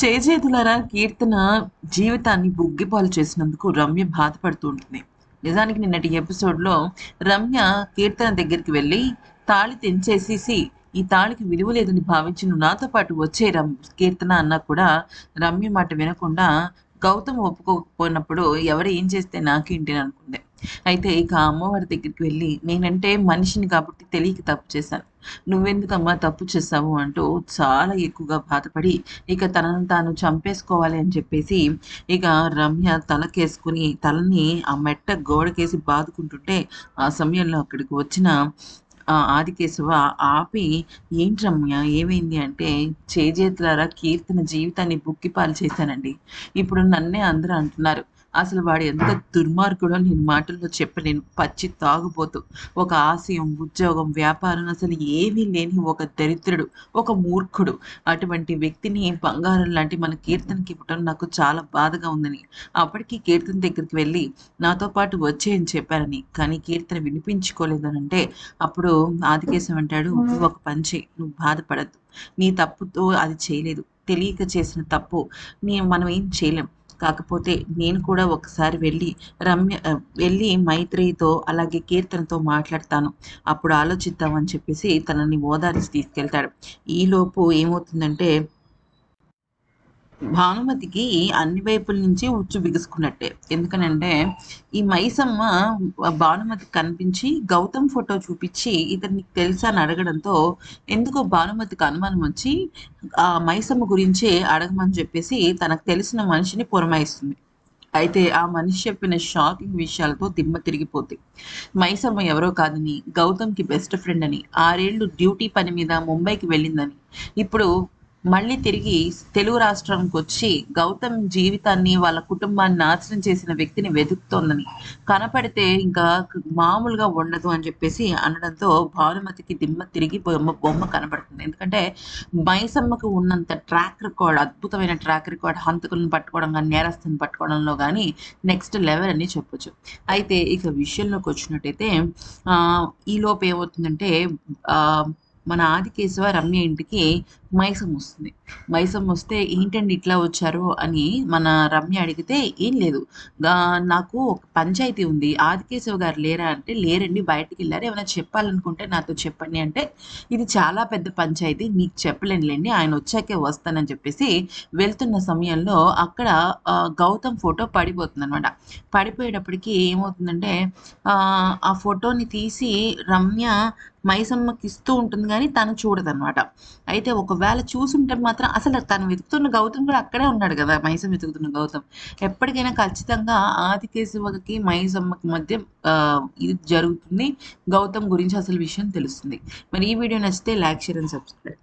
చేజేతులరా కీర్తన జీవితాన్ని బుగ్గిపాలు చేసినందుకు రమ్య బాధపడుతూ ఉంటుంది. నిజానికి నిన్నటి ఎపిసోడ్లో రమ్య కీర్తన దగ్గరికి వెళ్ళి తాళి తెంచేసేసి ఈ తాళికి విలువ లేదని భావించి నువ్వు నాతో పాటు వచ్చే రమ్ కీర్తన అన్నా కూడా రమ్య మాట వినకుండా గౌతమ్ ఒప్పుకోకపోయినప్పుడు ఎవరు ఏం చేస్తే నాకేంటి అని అనుకుంది. అయితే ఇక అమ్మవారి దగ్గరికి వెళ్ళి నేనంటే మనిషిని కాబట్టి తెలియక తప్పు చేశాను. నువ్వెందుకమ్మా తప్పు చేసావు అంటూ చాలా ఎక్కువగా బాధపడి ఇక తనను తాను చంపేసుకోవాలి అని చెప్పేసి ఇక రమ్య తలకేసుకుని తలని ఆ మెట్ట గోడకేసి బాదుకుంటుంటే ఆ సమయంలో అక్కడికి వచ్చిన ఆ ఆదికేశవ ఆపి ఏంటి రమ్య ఏమైంది? అంటే చేజేతులారా కీర్తన జీవితాన్ని బుక్కిపాలు చేశానండి. ఇప్పుడు నన్నే అందరూ అంటున్నారు. అసలు వాడు ఎంత దుర్మార్గుడో నేను మాటల్లో చెప్పలేను పచ్చి తాగుపోతూ ఒక ఆశయం ఉద్యోగం వ్యాపారం అసలు ఏమీ లేని ఒక దరిద్రుడు ఒక మూర్ఖుడు. అటువంటి వ్యక్తిని బంగారం లాంటి మన కీర్తనకి ఇవ్వటం నాకు చాలా బాధగా ఉందని. అప్పటికి కీర్తన దగ్గరికి వెళ్ళి నాతో పాటు వచ్చేయని చెప్పారని. కానీ కీర్తన వినిపించుకోలేదనంటే అప్పుడు ఆదికేశం అంటాడు ఒక పని చేయి నువ్వు బాధపడద్దు. నీ తప్పుతో అది చేయలేదు. తెలియక చేసిన తప్పు. నీ మనం ఏం చేయలేం. కాకపోతే నేను కూడా ఒకసారి వెళ్ళి రమ్య వెళ్ళి మైత్రితో అలాగే కీర్తనతో మాట్లాడతాను. అప్పుడు ఆలోచిద్దామని చెప్పేసి తనని ఓదార్చి తీసుకెళ్తాడు. ఈలోపు ఏమవుతుందంటే భానుమతికి అన్ని వైపుల నుంచి ఉచ్చు బిగుసుకున్నట్టే. ఎందుకనంటే ఈ మైసమ్మ భానుమతి కనిపించి గౌతమ్ ఫోటో చూపించి ఇతను నీకు తెలుసా అని అడగడంతో ఎందుకో భానుమతికి అనుమానం వచ్చి ఆ మైసమ్మ గురించే అడగమని చెప్పేసి తనకు తెలిసిన మనిషిని పురమాయిస్తుంది. అయితే ఆ మనిషి చెప్పిన షాకింగ్ విషయాలతో దిమ్మ తిరిగిపోతాయి మైసమ్మ ఎవరో కాదని గౌతమ్కి బెస్ట్ ఫ్రెండ్ అని ఆరేళ్ళు డ్యూటీ పని మీద ముంబైకి వెళ్ళిందని. ఇప్పుడు మళ్ళీ తిరిగి తెలుగు రాష్ట్రానికి వచ్చి గౌతమ్ జీవితాన్ని వాళ్ళ కుటుంబాన్ని నాశనం చేసిన వ్యక్తిని వెతుకుతోందని. కనపడితే ఇంకా మామూలుగా ఉండదు అని చెప్పేసి అనడంతో భానుమతికి దిమ్మ తిరిగి బొమ్మ బొమ్మ కనబడుతుంది ఎందుకంటే మైసమ్మకు ఉన్నంత ట్రాక్ రికార్డ్ అద్భుతమైన ట్రాక్ రికార్డ్ హంతకులను పట్టుకోవడం కానీ నేరస్తుని పట్టుకోవడంలో కానీ నెక్స్ట్ లెవెల్ అని చెప్పొచ్చు. అయితే ఇక విషయంలోకి వచ్చినట్టయితే ఈ లోపు ఏమవుతుందంటే మన ఆదికేశవ రమ్య ఇంటికి మైసం వస్తుంది మైసం వస్తే ఏంటండి ఇట్లా వచ్చారు అని మన రమ్య అడిగితే ఏం లేదు. నాకు ఒక పంచాయతీ ఉంది. ఆదికేశవ గారు లేరా అంటే లేరండి. బయటికి వెళ్ళారు ఏమైనా చెప్పాలనుకుంటే నాతో చెప్పండి అంటే ఇది చాలా పెద్ద పంచాయతీ. మీకు చెప్పలేనులేండి. ఆయన వచ్చాకే వస్తానని చెప్పేసి వెళ్తున్న సమయంలో అక్కడ గౌతమ్ ఫోటో పడిపోతుంది అనమాట పడిపోయేటప్పటికి ఏమవుతుందంటే ఆ ఫోటోని తీసి రమ్య మైసమ్మకి ఇస్తూ ఉంటుంది కానీ తను చూడదనమాట అయితే ఒక ఒకవేళ చూసుంటే మాత్రం అసలు తను వెతుకుతున్న గౌతమ్ కూడా అక్కడే ఉన్నాడు కదా మైసమ్మ వెతుకుతున్న గౌతమ్. ఎప్పటికైనా ఖచ్చితంగా ఆదికేశవకి మైసమ్మకి మధ్య ఇది జరుగుతుంది. గౌతమ్ గురించి అసలు విషయం తెలుస్తుంది. మరి ఈ వీడియో నచ్చితే లైక్ షేర్ అండ్ సబ్స్క్రైబ్.